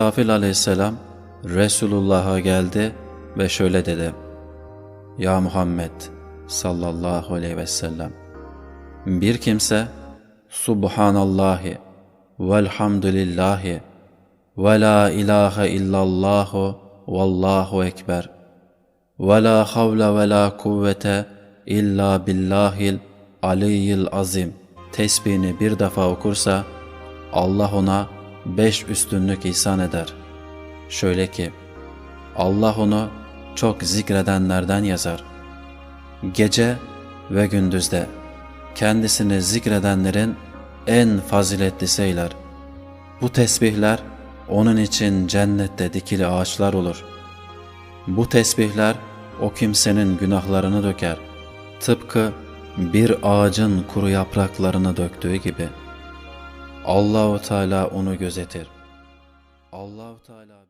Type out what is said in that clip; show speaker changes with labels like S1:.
S1: İsrafil aleyhisselam Resulullah'a geldi ve şöyle dedi. Ya Muhammed sallallahu aleyhi ve sellem bir kimse Subhanallahi velhamdülillahi ve la ilahe illallahu vallahu ekber ve la havle ve la kuvvete illa billahil aliyyil azim tesbihini bir defa okursa Allah ona beş üstünlük ihsan eder. Şöyle ki Allah onu çok zikredenlerden yazar. Gece ve gündüzde kendisini zikredenlerin en faziletlisi eyler. Bu tesbihler onun için cennette dikili ağaçlar olur. Bu tesbihler o kimsenin günahlarını döker. Tıpkı bir ağacın kuru yapraklarını döktüğü gibi. Allahu Teala onu gözetir. Allahu Teala